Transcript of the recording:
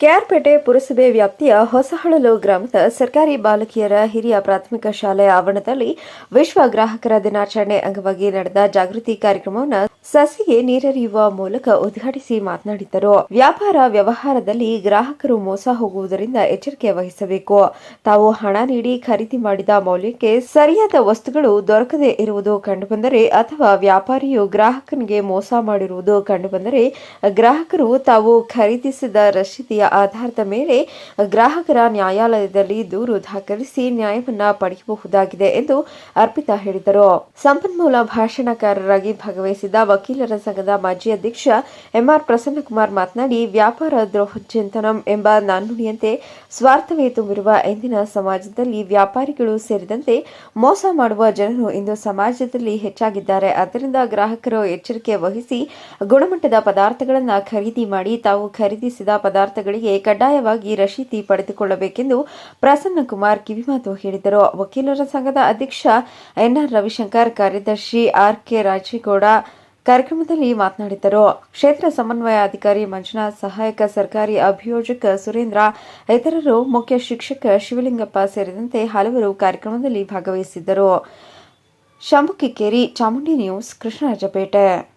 ಕೆಆರ್ಪೇಟೆ ಪುರಸಭೆ ವ್ಯಾಪ್ತಿಯ ಹೊಸಹಳಲು ಗ್ರಾಮದ ಸರ್ಕಾರಿ ಬಾಲಕಿಯರ ಹಿರಿಯ ಪ್ರಾಥಮಿಕ ಶಾಲೆ ಆವರಣದಲ್ಲಿ ವಿಶ್ವ ಗ್ರಾಹಕರ ದಿನಾಚರಣೆ ಅಂಗವಾಗಿ ನಡೆದ ಜಾಗೃತಿ ಕಾರ್ಯಕ್ರಮವನ್ನು ಸಸಿಗೆ ನೀರೆರೆಯುವ ಮೂಲಕ ಉದ್ಘಾಟಿಸಿ ಮಾತನಾಡಿದರು. ವ್ಯಾಪಾರ ವ್ಯವಹಾರದಲ್ಲಿ ಗ್ರಾಹಕರು ಮೋಸ ಹೋಗುವುದರಿಂದ ಎಚ್ಚರಿಕೆ ವಹಿಸಬೇಕು. ತಾವು ಹಣ ನೀಡಿ ಖರೀದಿ ಮಾಡಿದ ಮೌಲ್ಯಕ್ಕೆ ಸರಿಯಾದ ವಸ್ತುಗಳು ದೊರಕದೇ ಇರುವುದು ಕಂಡುಬಂದರೆ ಅಥವಾ ವ್ಯಾಪಾರಿಯು ಗ್ರಾಹಕನಿಗೆ ಮೋಸ ಮಾಡಿರುವುದು ಕಂಡುಬಂದರೆ ಗ್ರಾಹಕರು ತಾವು ಖರೀದಿಸಿದ ರಶೀದಿಯ ಆಧಾರದ ಮೇಲೆ ಗ್ರಾಹಕರ ನ್ಯಾಯಾಲಯದಲ್ಲಿ ದೂರು ದಾಖಲಿಸಿ ನ್ಯಾಯವನ್ನ ಪಡೆಯಬಹುದಾಗಿದೆ ಎಂದು ಅರ್ಪಿತಾ ಹೇಳಿದರು. ಸಂಪನ್ಮೂಲ ಭಾಷಣಕಾರರಾಗಿ ಭಾಗವಹಿಸಿದ ವಕೀಲರ ಸಂಘದ ಮಾಜಿ ಅಧ್ಯಕ್ಷ ಎಂಆರ್ ಪ್ರಸನ್ನಕುಮಾರ್ ಮಾತನಾಡಿ, ವ್ಯಾಪಾರ ದ್ರೋಹಚಿಂತನಂ ಎಂಬ ನಾಣ್ಣುಡಿಯಂತೆ ಸ್ವಾರ್ಥವೇ ತುಂಬಿರುವ ಇಂದಿನ ಸಮಾಜದಲ್ಲಿ ವ್ಯಾಪಾರಿಗಳು ಸೇರಿದಂತೆ ಮೋಸ ಮಾಡುವ ಜನರು ಇಂದು ಸಮಾಜದಲ್ಲಿ ಹೆಚ್ಚಾಗಿದ್ದಾರೆ. ಆದ್ದರಿಂದ ಗ್ರಾಹಕರು ಎಚ್ಚರಿಕೆ ವಹಿಸಿ ಗುಣಮಟ್ಟದ ಪದಾರ್ಥಗಳನ್ನು ಖರೀದಿ ಮಾಡಿ ತಾವು ಖರೀದಿಸಿದ ಪದಾರ್ಥಗಳಿಗೆ ಕಡ್ಡಾಯವಾಗಿ ರಶೀತಿ ಪಡೆದುಕೊಳ್ಳಬೇಕೆಂದು ಪ್ರಸನ್ನಕುಮಾರ್ ಕಿವಿಮಾತು ಹೇಳಿದರು. ವಕೀಲರ ಸಂಘದ ಅಧ್ಯಕ್ಷ ಎನ್ಆರ್ ರವಿಶಂಕರ್, ಕಾರ್ಯದರ್ಶಿ ಆರ್ ಕೆ ರಾಜೇಗೌಡ ಕಾರ್ಯಕ್ರಮದಲ್ಲಿ ಮಾತನಾಡಿದರು. ಕ್ಷೇತ್ರ ಸಮನ್ವಯ ಅಧಿಕಾರಿ ಮಂಜುನಾಥ್, ಸಹಾಯಕ ಸರ್ಕಾರಿ ಅಭಿಯೋಜಕ ಸುರೇಂದ್ರ, ಇತರರು ಮುಖ್ಯ ಶಿಕ್ಷಕ ಶಿವಲಿಂಗಪ್ಪ ಸೇರಿದಂತೆ ಹಲವರು ಕಾರ್ಯಕ್ರಮದಲ್ಲಿ ಭಾಗವಹಿಸಿದ್ದರು. ಶಂಭು ಚಾಮುಂಡಿ ನ್ಯೂಸ್, ಕೃಷ್ಣರಾಜಪೇಟೆ.